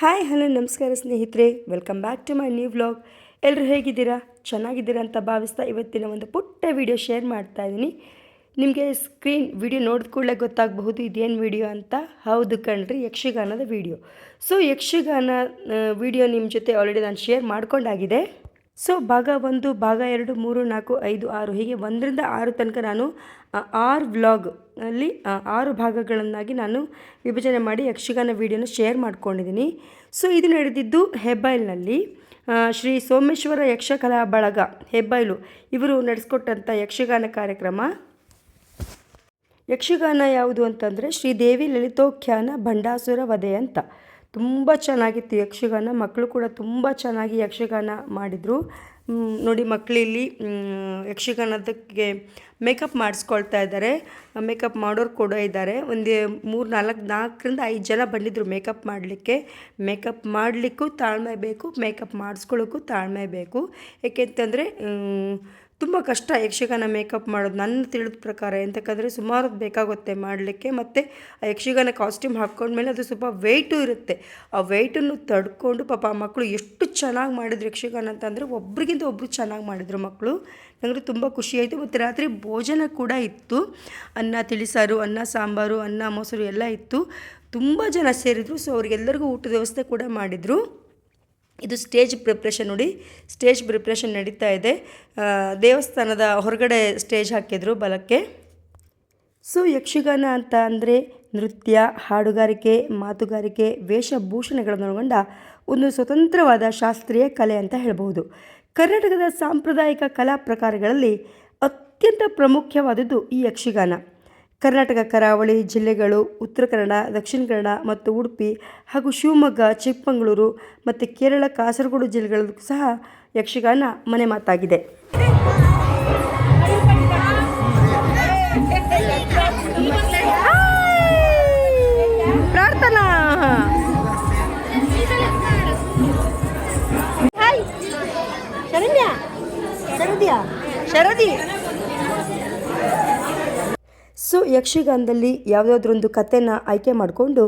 Hi, hello, ನಮಸ್ಕಾರ ಸ್ನೇಹಿತರೆ. Welcome back to my new vlog ಎಲ್ಲರೂ ಹೇಗಿದ್ದೀರಾ? ಚೆನ್ನಾಗಿದ್ದೀರಾ ಅಂತ ಭಾವಿಸ್ತಾ ಇವತ್ತಿನ ಒಂದು ಪುಟ್ಟ ವಿಡಿಯೋ ಶೇರ್ ಮಾಡ್ತಾ ಇದ್ದೀನಿ ನಿಮಗೆ ಸ್ಕ್ರೀನ್ ವಿಡಿಯೋ ನೋಡಿದ ಕೂಡಲೇ ಗೊತ್ತಾಗಬಹುದು, ಇದೇನು ವಿಡಿಯೋ ಅಂತ. ಹೌದು ಕಣ್ರಿ, ಯಕ್ಷಗಾನದ ವಿಡಿಯೋ ಸೊ ಯಕ್ಷಗಾನ ವಿಡಿಯೋ ನಿಮ್ಮ ಜೊತೆ ಆಲ್ರೆಡಿ ನಾನು ಶೇರ್ ಮಾಡ್ಕೊಂಡಾಗಿದೆ. ಸೊ ಭಾಗ ಒಂದು, ಭಾಗ ಎರಡು, ಮೂರು, ನಾಲ್ಕು, ಐದು, ಆರು, ಹೀಗೆ ಒಂದರಿಂದ ಆರು ತನಕ ನಾನು ಆರು ವ್ಲಾಗ್ ಅಲ್ಲಿ ಆರು ಭಾಗಗಳನ್ನಾಗಿ ನಾನು ವಿಭಜನೆ ಮಾಡಿ ಯಕ್ಷಗಾನ ವಿಡಿಯೋನ ಶೇರ್ ಮಾಡ್ಕೊಂಡಿದ್ದೀನಿ. ಸೊ ಇದು ನಡೆದಿದ್ದು ಹೆಬ್ಬೈಲ್ನಲ್ಲಿ ಶ್ರೀ ಸೋಮೇಶ್ವರ ಯಕ್ಷಕಲಾ ಬಳಗ ಹೆಬ್ಬೈಲು ಇವರು ನಡೆಸ್ಕೊಟ್ಟಂಥ ಯಕ್ಷಗಾನ ಕಾರ್ಯಕ್ರಮ. ಯಕ್ಷಗಾನ ಯಾವುದು ಅಂತಂದರೆ ಶ್ರೀದೇವಿ ಲಲಿತೋಖ್ಯಾನ ಭಂಡಾಸುರ ವಧೆ ಅಂತ. ತುಂಬ ಚೆನ್ನಾಗಿತ್ತು ಯಕ್ಷಗಾನ. ಮಕ್ಕಳು ಕೂಡ ತುಂಬ ಚೆನ್ನಾಗಿ ಯಕ್ಷಗಾನ ಮಾಡಿದರು. ನೋಡಿ ಮಕ್ಕಳಿಲ್ಲಿ ಯಕ್ಷಗಾನದಕ್ಕೆ ಮೇಕಪ್ ಮಾಡಿಸ್ಕೊಳ್ತಾ ಇದ್ದಾರೆ. ಮೇಕಪ್ ಮಾಡೋರು ಕೂಡ ಇದ್ದಾರೆ. ಒಂದು ಮೂರು ನಾಲ್ಕು, ನಾಲ್ಕರಿಂದ ಐದು ಜನ ಬಂದಿದ್ದರು ಮೇಕಪ್ ಮಾಡಲಿಕ್ಕೆ. ಮೇಕಪ್ ಮಾಡಲಿಕ್ಕೂ ತಾಳ್ಮೆ ಬೇಕು, ಮೇಕಪ್ ಮಾಡಿಸ್ಕೊಳ್ಳೋಕ್ಕೂ ತಾಳ್ಮೆ ಬೇಕು. ಏಕೆಂತಂದರೆ ತುಂಬ ಕಷ್ಟ ಯಕ್ಷಗಾನ ಮೇಕಪ್ ಮಾಡೋದು ನನ್ನ ತಿಳಿದ ಪ್ರಕಾರ. ಎಂತಕ್ಕಂದರೆ ಸುಮಾರು ಬೇಕಾಗುತ್ತೆ ಮಾಡಲಿಕ್ಕೆ. ಮತ್ತು ಆ ಯಕ್ಷಗಾನ ಕಾಸ್ಟ್ಯೂಮ್ ಹಾಕ್ಕೊಂಡ್ಮೇಲೆ ಅದು ಸ್ವಲ್ಪ ವೆಯ್ಟು ಇರುತ್ತೆ. ಆ ವೆಯ್ಟನ್ನು ತಡ್ಕೊಂಡು ಪಾಪ ಆ ಮಕ್ಕಳು ಎಷ್ಟು ಚೆನ್ನಾಗಿ ಮಾಡಿದ್ರು ಯಕ್ಷಗಾನ ಅಂತಂದರೆ ಒಬ್ರಿಗಿಂತ ಒಬ್ಬರು ಚೆನ್ನಾಗಿ ಮಾಡಿದರು ಮಕ್ಕಳು ನನಗೆ ತುಂಬ ಖುಷಿಯಾಯಿತು ಮತ್ತು ರಾತ್ರಿ ಭೋಜನ ಕೂಡ ಇತ್ತು. ಅನ್ನ ತಿಳಿಸಾರು ಅನ್ನ, ಸಾಂಬಾರು, ಅನ್ನ, ಮೊಸರು ಎಲ್ಲ ಇತ್ತು. ತುಂಬ ಜನ ಸೇರಿದರು. ಸೊ ಅವ್ರಿಗೆಲ್ಲರಿಗೂ ಊಟದ ವ್ಯವಸ್ಥೆ ಕೂಡ ಮಾಡಿದರು. ಇದು ಸ್ಟೇಜ್ ಪ್ರಿಪ್ರೇಷನ್ ನೋಡಿ, ಸ್ಟೇಜ್ ಪ್ರಿಪ್ರೇಷನ್ ನಡೀತಾ ಇದೆ. ದೇವಸ್ಥಾನದ ಹೊರಗಡೆ ಸ್ಟೇಜ್ ಹಾಕಿದರು ಬಲಕ್ಕೆ. ಸೊ, ಯಕ್ಷಗಾನ ಅಂತ ಅಂದರೆ ನೃತ್ಯ, ಹಾಡುಗಾರಿಕೆ, ಮಾತುಗಾರಿಕೆ, ವೇಷಭೂಷಣಗಳನ್ನೊಳಗೊಂಡ ಒಂದು ಸ್ವತಂತ್ರವಾದ ಶಾಸ್ತ್ರೀಯ ಕಲೆ ಅಂತ ಹೇಳಬಹುದು. ಕರ್ನಾಟಕದ ಸಾಂಪ್ರದಾಯಿಕ ಕಲಾ ಪ್ರಕಾರಗಳಲ್ಲಿ ಅತ್ಯಂತ ಪ್ರಮುಖವಾದದ್ದು ಈ ಯಕ್ಷಗಾನ. ಕರ್ನಾಟಕ ಕರಾವಳಿ ಜಿಲ್ಲೆಗಳು ಉತ್ತರ ಕನ್ನಡ ದಕ್ಷಿಣ ಕನ್ನಡ ಮತ್ತು ಉಡುಪಿ ಹಾಗೂ ಶಿವಮೊಗ್ಗ ಚಿಕ್ಕಮಗಳೂರು ಮತ್ತು ಕೇರಳ ಕಾಸರಗೋಡು ಜಿಲ್ಲೆಗಳಲ್ಲೂ ಸಹ ಯಕ್ಷಗಾನ ಮನೆ ಮಾತಾಗಿದೆ. ಪ್ರಾರ್ಥನಾ. ಹಾಯ್. ಶರಣ್ಯ. ಶರದ್ಯಾ ಶರದಿ. ಸೊ ಯಕ್ಷಗಾನದಲ್ಲಿ ಯಾವುದಾದ್ರೊಂದು ಕಥೆನ ಆಯ್ಕೆ ಮಾಡಿಕೊಂಡು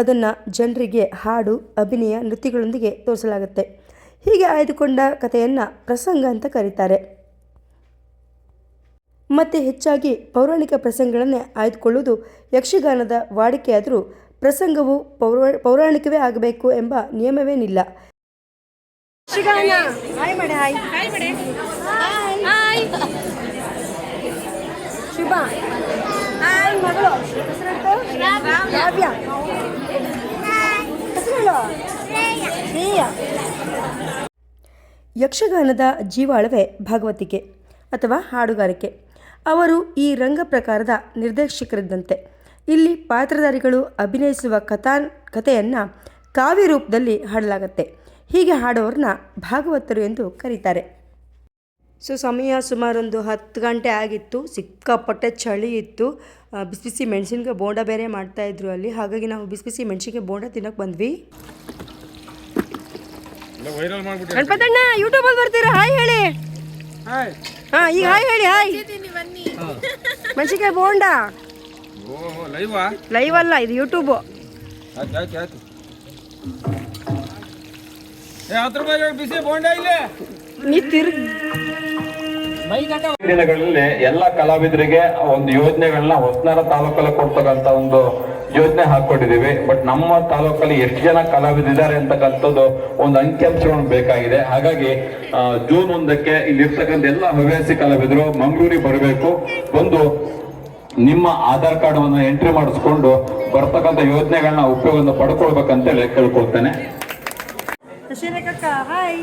ಅದನ್ನು ಜನರಿಗೆ ಹಾಡು ಅಭಿನಯ ನೃತ್ಯಗಳೊಂದಿಗೆ ತೋರಿಸಲಾಗುತ್ತೆ. ಹೀಗೆ ಆಯ್ದುಕೊಂಡ ಕಥೆಯನ್ನು ಪ್ರಸಂಗ ಅಂತ ಕರೀತಾರೆ. ಮತ್ತು ಹೆಚ್ಚಾಗಿ ಪೌರಾಣಿಕ ಪ್ರಸಂಗಗಳನ್ನೇ ಆಯ್ದುಕೊಳ್ಳುವುದು ಯಕ್ಷಗಾನದ ವಾಡಿಕೆಯಾದರೂ ಪ್ರಸಂಗವು ಪೌರ ಪೌರಾಣಿಕವೇ ಆಗಬೇಕು ಎಂಬ ನಿಯಮವೇನಿಲ್ಲ. ಯಕ್ಷಗಾನ. ಹಾಯ್ ಮಾಡಿ ಹಾಯ್ ಶುಭ. ಮಗಳು. ಯಕ್ಷಗಾನದ ಜೀವಾಳವೇ ಭಾಗವತಿಕೆ ಅಥವಾ ಹಾಡುಗಾರಿಕೆ. ಅವರು ಈ ರಂಗ ಪ್ರಕಾರದ ನಿರ್ದೇಶಕರಿದ್ದಂತೆ. ಇಲ್ಲಿ ಪಾತ್ರಧಾರಿಗಳು ಅಭಿನಯಿಸುವ ಕಥಾ ಕಥೆಯನ್ನು ಕಾವ್ಯ ರೂಪದಲ್ಲಿ ಹಾಡಲಾಗತ್ತೆ. ಹೀಗೆ ಹಾಡೋರನ್ನ ಭಾಗವತರು ಎಂದು ಕರೀತಾರೆ. ಸೊ ಸಮಯ ಸುಮಾರೊಂದು ಹತ್ತು ಗಂಟೆ ಆಗಿತ್ತು. ಸಿಕ್ಕಾಪಟ್ಟೆ ಚಳಿ ಇತ್ತು. ಬಿಸಿ ಬಿಸಿ ಮೆಣಸಿನ್ಕಾಯಿ ಬೋಂಡ ಬೇರೆ ಮಾಡ್ತಾಯಿದ್ರು ಅಲ್ಲಿ. ಹಾಗಾಗಿ ನಾವು ಬಿಸಿ ಬಿಸಿ ಮೆಣಸಿನ್ಕಾಯಿ ಬೋಂಡ ತಿನ್ನೋಕೆ ಬಂದ್ವಿ. ಗಣಪತಣ್ಣ ಯೂಟ್ಯೂಬಲ್ಲಿ ಬರ್ತೀರಾ? ಹಾಯ್ ಹೇಳಿ. ಹಾಯ್ ಹಾಂ ಈಗ ಹಾಯ್ ಹೇಳಿ ಹಾಯ್ ಮೆಣಸಿನ್ಕಾಯಿ ಬೋಂಡ. ಲೈವಾ ಲೈವ್ ಅಲ್ಲ ಇದು ಯೂಟ್ಯೂಬು ನೀ ತಿರ್ಗ್ ದಿನಗಳಲ್ಲಿ ಎಲ್ಲ ಕಲಾವಿದರಿಗೆ ಒಂದು ಯೋಜನೆಗಳನ್ನ ಹೊಸನಗರ ತಾಲೂಕಲ್ಲಿ ಕೊಡ್ತಕ್ಕಂತ ಒಂದು ಯೋಜನೆ ಹಾಕೊಂಡಿದೀವಿ ಬಟ್ ನಮ್ಮ ತಾಲೂಕಲ್ಲಿ ಎಷ್ಟು ಜನ ಕಲಾವಿದಿದ್ದಾರೆ ಅಂತಕ್ಕಂಥದ್ದು ಒಂದು ಅಂಕಿಅಂಶಗಳು ಬೇಕಾಗಿದೆ. ಹಾಗಾಗಿ ಜೂನ್ ಒಂದಕ್ಕೆ ಇಲ್ಲಿರ್ತಕ್ಕಂಥ ಎಲ್ಲ ಹವ್ಯಾಸಿ ಕಲಾವಿದರು ಮಂಗಳೂರಿಗೆ ಬರಬೇಕು. ಒಂದು ನಿಮ್ಮ ಆಧಾರ್ ಕಾರ್ಡ್ ಅನ್ನು ಎಂಟ್ರಿ ಮಾಡಿಸ್ಕೊಂಡು ಬರ್ತಕ್ಕಂಥ ಯೋಜನೆಗಳನ್ನ ಉಪಯೋಗವನ್ನು ಪಡ್ಕೊಳ್ಬೇಕಂತೇಳಿ ಕೇಳ್ಕೊಳ್ತೇನೆ. ಹಾಯ್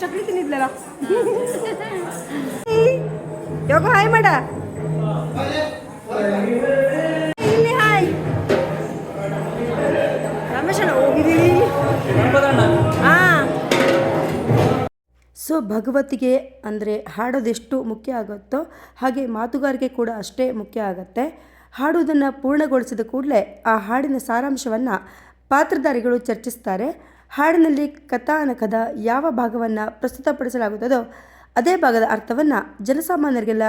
ಚಕ್ಲಿ ತಿನ್ನಿದ್ಲಲ್ಲ ಯೋಗ ಹಾಯ್ ಮಾಡ. ಇಲ್ಲಿ ಹಾಯ್. ರಮೇಶಣ್ಣ ಹೋಗಿದ್ದೀವಿ ಹಾ ಸೊ ಭಗವತಿಗೆ ಅಂದರೆ ಹಾಡೋದೆಷ್ಟು ಮುಖ್ಯ ಆಗುತ್ತೋ ಹಾಗೆ ಮಾತುಗಾರಿಕೆ ಕೂಡ ಅಷ್ಟೇ ಮುಖ್ಯ ಆಗುತ್ತೆ. ಹಾಡುವುದನ್ನು ಪೂರ್ಣಗೊಳಿಸಿದ ಕೂಡಲೇ ಆ ಹಾಡಿನ ಸಾರಾಂಶವನ್ನು ಪಾತ್ರಧಾರಿಗಳು ಚರ್ಚಿಸ್ತಾರೆ. ಹಾಡಿನಲ್ಲಿ ಕಥಾನಕದ ಯಾವ ಭಾಗವನ್ನು ಪ್ರಸ್ತುತಪಡಿಸಲಾಗುತ್ತದೋ ಅದೇ ಭಾಗದ ಅರ್ಥವನ್ನು ಜನಸಾಮಾನ್ಯರಿಗೆಲ್ಲ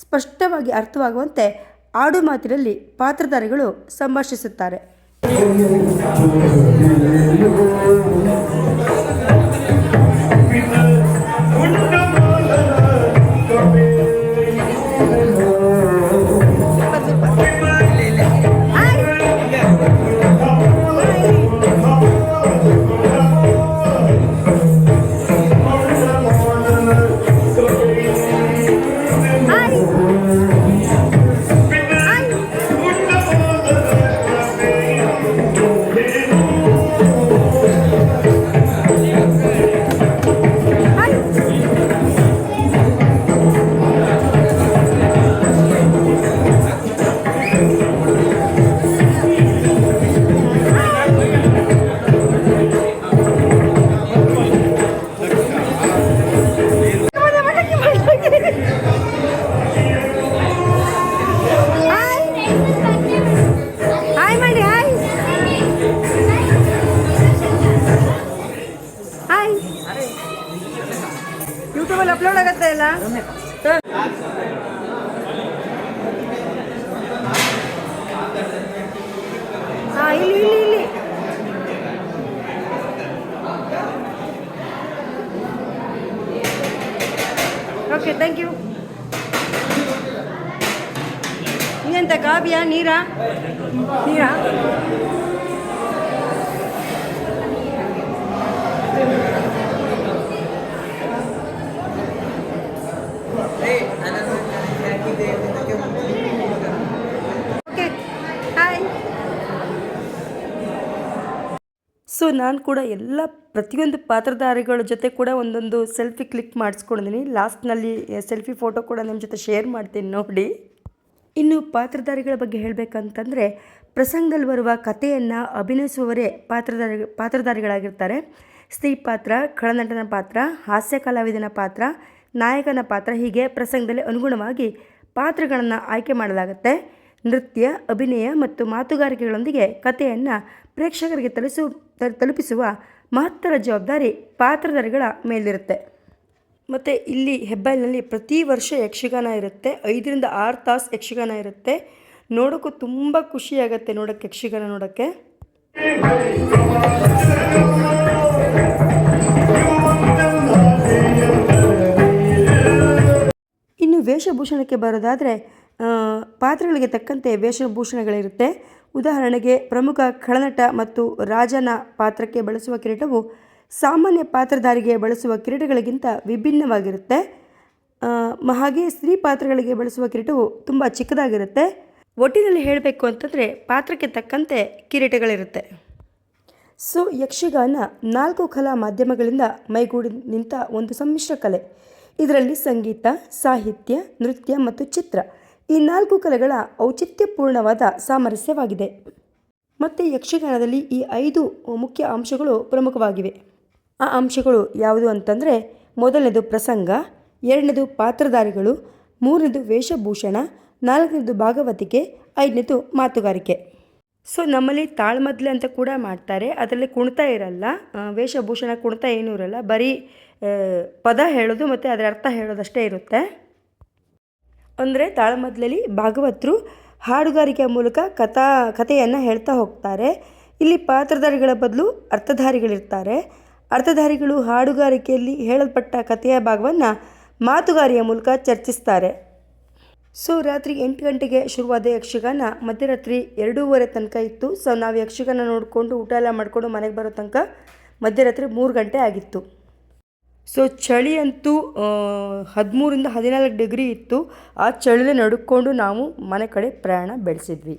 ಸ್ಪಷ್ಟವಾಗಿ ಅರ್ಥವಾಗುವಂತೆ ಆಡು ಮಾತಿನಲ್ಲಿ ಪಾತ್ರಧಾರಿಗಳು ಸಂಭಾಷಿಸುತ್ತಾರೆ. ಇಲ್ಲಿ ಇಲ್ಲಿ ಇಲ್ಲಿ ಓಕೆ ಥ್ಯಾಂಕ್ ಯು ಎಂತ Kavya Neera Neera okay hi so ನಾನು ಕೂಡ ಎಲ್ಲ ಪ್ರತಿಯೊಂದು ಪಾತ್ರಧಾರಿಗಳ ಜೊತೆ ಕೂಡ ಒಂದೊಂದು ಸೆಲ್ಫಿ ಕ್ಲಿಕ್ ಮಾಡಿಸ್ಕೊಂಡಿದ್ದೀನಿ ಲಾಸ್ಟ್ನಲ್ಲಿ ಸೆಲ್ಫಿ ಫೋಟೋ ಕೂಡ ನಿಮ್ಮ ಜೊತೆ ಶೇರ್ ಮಾಡ್ತೀನಿ ನೋಡಿ. ಇನ್ನು ಪಾತ್ರಧಾರಿಗಳ ಬಗ್ಗೆ ಹೇಳಬೇಕಂತಂದರೆ ಪ್ರಸಂಗದಲ್ಲಿ ಬರುವ ಕಥೆಯನ್ನು ಅಭಿನಯಿಸುವವರೇ ಪಾತ್ರಧಾರಿ, ಪಾತ್ರಧಾರಿಗಳಾಗಿರ್ತಾರೆ. ಸ್ತ್ರೀ ಪಾತ್ರ, ಖಳನಟನ ಪಾತ್ರ, ಹಾಸ್ಯ ಕಲಾವಿದನ ಪಾತ್ರ, ನಾಯಕನ ಪಾತ್ರ ಹೀಗೆ ಪ್ರಸಂಗದಲ್ಲಿ ಅನುಗುಣವಾಗಿ ಪಾತ್ರಗಳನ್ನು ಆಯ್ಕೆ ಮಾಡಲಾಗುತ್ತೆ. ನೃತ್ಯ, ಅಭಿನಯ ಮತ್ತು ಮಾತುಗಾರಿಕೆಗಳೊಂದಿಗೆ ಕಥೆಯನ್ನು ಪ್ರೇಕ್ಷಕರಿಗೆ ತಲುಸು ತ- ತಲುಪಿಸುವ ಮಹತ್ತರ ಜವಾಬ್ದಾರಿ ಪಾತ್ರಧಾರಿಗಳ ಮೇಲಿರುತ್ತೆ. ಮತ್ತು ಇಲ್ಲಿ ಹೆಬ್ಬಾಲಿನಲ್ಲಿ ಪ್ರತಿ ವರ್ಷ ಯಕ್ಷಗಾನ ಇರುತ್ತೆ. ಐದರಿಂದ ಆರು ತಾಸು ಯಕ್ಷಗಾನ ಇರುತ್ತೆ. ನೋಡೋಕ್ಕೂ ತುಂಬ ಖುಷಿಯಾಗತ್ತೆ ನೋಡೋಕ್ಕೆ ಯಕ್ಷಗಾನ ನೋಡೋಕ್ಕೆ. ಇನ್ನು ವೇಷಭೂಷಣಕ್ಕೆ ಬರೋದಾದರೆ ಪಾತ್ರಗಳಿಗೆ ತಕ್ಕಂತೆ ವೇಷಭೂಷಣಗಳಿರುತ್ತೆ. ಉದಾಹರಣೆಗೆ ಪ್ರಮುಖ ಖಳನಟ ಮತ್ತು ರಾಜನ ಪಾತ್ರಕ್ಕೆ ಬಳಸುವ ಕಿರೀಟವು ಸಾಮಾನ್ಯ ಪಾತ್ರಧಾರಿಗೆ ಬಳಸುವ ಕಿರೀಟಗಳಿಗಿಂತ ವಿಭಿನ್ನವಾಗಿರುತ್ತೆ. ಹಾಗೆ ಸ್ತ್ರೀ ಪಾತ್ರಗಳಿಗೆ ಬಳಸುವ ಕಿರೀಟವು ತುಂಬ ಚಿಕ್ಕದಾಗಿರುತ್ತೆ. ಒಟ್ಟಿನಲ್ಲಿ ಹೇಳಬೇಕು ಅಂತಂದರೆ ಪಾತ್ರಕ್ಕೆ ತಕ್ಕಂತೆ ಕಿರೀಟಗಳಿರುತ್ತೆ. ಸೊ, ಯಕ್ಷಗಾನ ನಾಲ್ಕು ಕಲಾ ಮಾಧ್ಯಮಗಳಿಂದ ಮೈಗೂಡಿ ನಿಂತ ಒಂದು ಸಮ್ಮಿಶ್ರ ಕಲೆ. ಇದರಲ್ಲಿ ಸಂಗೀತ, ಸಾಹಿತ್ಯ, ನೃತ್ಯ ಮತ್ತು ಚಿತ್ರ. ಈ ನಾಲ್ಕು ಕಲೆಗಳ ಔಚಿತ್ಯಪೂರ್ಣವಾದ ಸಾಮರಸ್ಯವಾಗಿದೆ. ಮತ್ತು ಯಕ್ಷಗಾನದಲ್ಲಿ ಈ ಐದು ಮುಖ್ಯ ಅಂಶಗಳು ಪ್ರಮುಖವಾಗಿವೆ. ಆ ಅಂಶಗಳು ಯಾವುದು ಅಂತಂದರೆ, ಮೊದಲನೇದು ಪ್ರಸಂಗ, ಎರಡನೇದು ಪಾತ್ರಧಾರಿಗಳು, ಮೂರನೇದು ವೇಷಭೂಷಣ, ನಾಲ್ಕನೇದು ಭಾಗವತಿಕೆ, ಐದನೇದು ಮಾತುಗಾರಿಕೆ. ಸೊ, ನಮ್ಮಲ್ಲಿ ತಾಳ್ಮದ್ಲೆ ಅಂತ ಕೂಡ ಮಾಡ್ತಾರೆ. ಅದರಲ್ಲಿ ಕುಣಿತ ಇರಲ್ಲ ವೇಷಭೂಷಣ ಕುಣಿತ ಏನೂ ಇರಲ್ಲ. ಬರೀ ಪದ ಹೇಳೋದು ಮತ್ತು ಅದರ ಅರ್ಥ ಹೇಳೋದಷ್ಟೇ ಇರುತ್ತೆ. ಅಂದರೆ ತಾಳಮದ್ಲಲ್ಲಿ ಭಾಗವತರು ಹಾಡುಗಾರಿಕೆಯ ಮೂಲಕ ಕಥಾ, ಕಥೆಯನ್ನು ಹೇಳ್ತಾ ಹೋಗ್ತಾರೆ. ಇಲ್ಲಿ ಪಾತ್ರಧಾರಿಗಳ ಬದಲು ಅರ್ಥಧಾರಿಗಳಿರ್ತಾರೆ. ಅರ್ಥಧಾರಿಗಳು ಹಾಡುಗಾರಿಕೆಯಲ್ಲಿ ಹೇಳಲ್ಪಟ್ಟ ಕಥೆಯ ಭಾಗವನ್ನು ಮಾತುಗಾರಿಯ ಮೂಲಕ ಚರ್ಚಿಸ್ತಾರೆ. ಸೊ, ರಾತ್ರಿ ಎಂಟು ಗಂಟೆಗೆ ಶುರುವಾದ ಯಕ್ಷಗಾನ ಮಧ್ಯರಾತ್ರಿ ಎರಡೂವರೆ ತನಕ ಇತ್ತು. ಸೊ, ನಾವು ಯಕ್ಷಗಾನ ನೋಡಿಕೊಂಡು ಊಟ ಎಲ್ಲ ಮಾಡಿಕೊಂಡು ಮನೆಗೆ ಬರೋ ತನಕ ಮಧ್ಯರಾತ್ರಿ ಮೂರು ಗಂಟೆ ಆಗಿತ್ತು. ಸೊ ಚಳಿ ಅಂತೂ ಹದಿಮೂರಿಂದ ಹದಿನಾಲ್ಕು ಡಿಗ್ರಿ ಇತ್ತು. ಆ ಚಳಿಲೇ ನಡ್ಕೊಂಡು ನಾವು ಮನೆ ಕಡೆ ಪ್ರಯಾಣ ಬೆಳೆಸಿದ್ವಿ.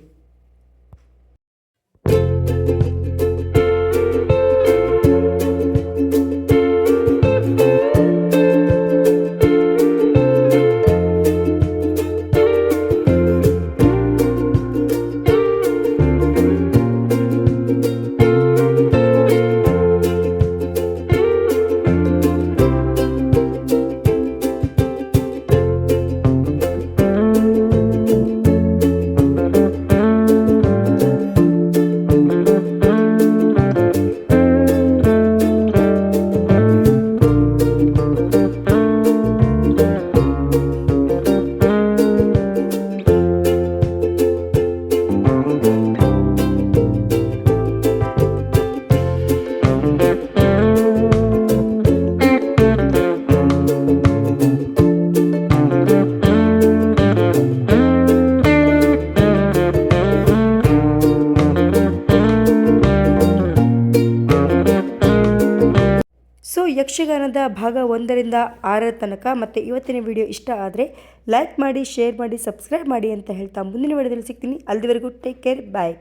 ಯಕ್ಷಗಾನದ ಭಾಗ ಒಂದರಿಂದ ಆರರ ತನಕ ಮತ್ತು ಇವತ್ತಿನ ವಿಡಿಯೋ ಇಷ್ಟ ಆದರೆ ಲೈಕ್ ಮಾಡಿ ಶೇರ್ ಮಾಡಿ ಸಬ್ಸ್ಕ್ರೈಬ್ ಮಾಡಿ ಅಂತ ಹೇಳ್ತಾ ಮುಂದಿನ ವಿಡಿಯೋದಲ್ಲಿ ಸಿಗ್ತೀನಿ. ಅಲ್ಲಿವರೆಗೂ ಟೇಕ್ ಕೇರ್ ಬಾಯ್